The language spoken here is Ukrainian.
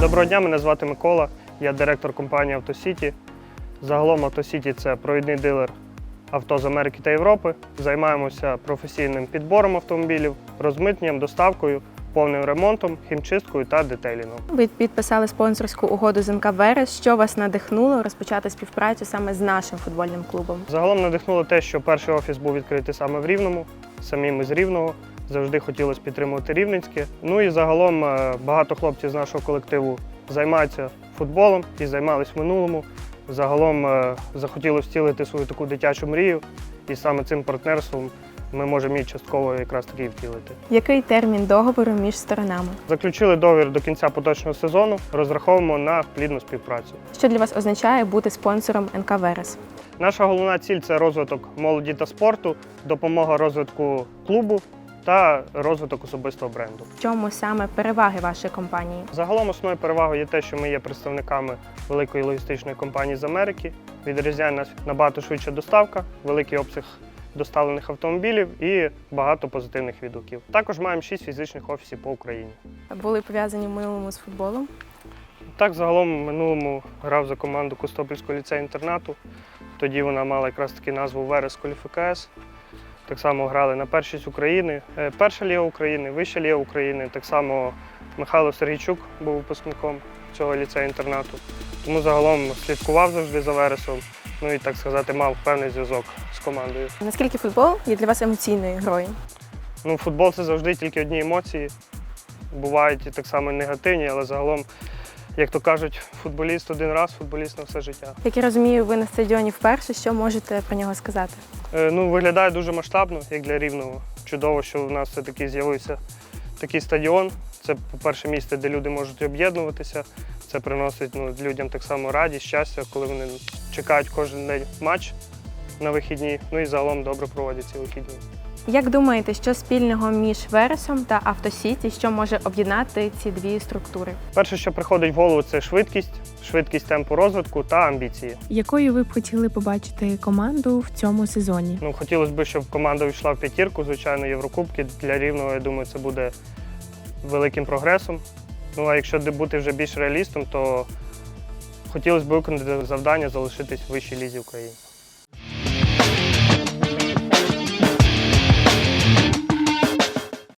Доброго дня, мене звати Микола. Я директор компанії «Автосіті». Загалом «Автосіті» – це провідний дилер авто з Америки та Європи. Займаємося професійним підбором автомобілів, розмитненням, доставкою, повним ремонтом, хімчисткою та детейлінгом. Ви підписали спонсорську угоду з МК Верес. Що вас надихнуло розпочати співпрацю саме з нашим футбольним клубом? Загалом надихнуло те, що перший офіс був відкритий саме в Рівному, самі ми з Рівного. Завжди хотілося підтримувати Рівненське. Ну і загалом е, багато хлопців з нашого колективу займаються футболом і займались в минулому. Загалом е, захотілося втілити свою таку дитячу мрію, і саме цим партнерством ми можемо її частково якраз таки втілити. Який термін договору між сторонами? Заключили договір до кінця поточного сезону, розраховуємо на плідну співпрацю. Що для вас означає бути спонсором НК Верес? Наша головна ціль це розвиток молоді та спорту, допомога розвитку клубу та розвиток особистого бренду. В чому саме переваги вашої компанії? Загалом основною перевагою є те, що ми є представниками великої логістичної компанії з Америки. Відрізняє нас набагато швидша доставка, великий обсяг доставлених автомобілів і багато позитивних відгуків. Також маємо шість фізичних офісів по Україні. Були пов'язані в минулому з футболом? Так, загалом в минулому грав за команду Костопільського ліцею інтернату. Тоді вона мала якраз таки назву Верес Коліфікес. Так само грали на першість України, Е, перша ліга України, вища ліга України. Так само Михайло Сергійчук був випускником цього ліцею інтернату. Тому загалом слідкував завжди за Вересом. Ну і так сказати, мав певний зв'язок з командою. Наскільки футбол є для вас емоційною грою? Ну, футбол це завжди тільки одні емоції. Бувають і так само негативні, але загалом, як то кажуть, футболіст один раз, футболіст на все життя. Як я розумію, ви на стадіоні вперше. Що можете про нього сказати? Е, Ну, виглядає дуже масштабно, як для рівного. Чудово, що у нас все-таки з'явився такий стадіон. Це, по-перше, місце, де люди можуть об'єднуватися. Це приносить ну, людям так само радість, щастя, коли вони чекають кожен день матч на вихідні. Ну і загалом добре проводять ці вихідні. Як думаєте, що спільного між Вересом та Автосіті, що може об'єднати ці дві структури? Перше, що приходить в голову, це швидкість, швидкість темпу розвитку та амбіції. Якою ви б хотіли побачити команду в цьому сезоні? Ну, хотілося б, щоб команда війшла в п'ятірку, звичайно, Єврокубки. Для рівного, я думаю, це буде великим прогресом. Ну а якщо бути вже більш реалістом, то хотілося б виконати завдання залишитись в вищій лізі України.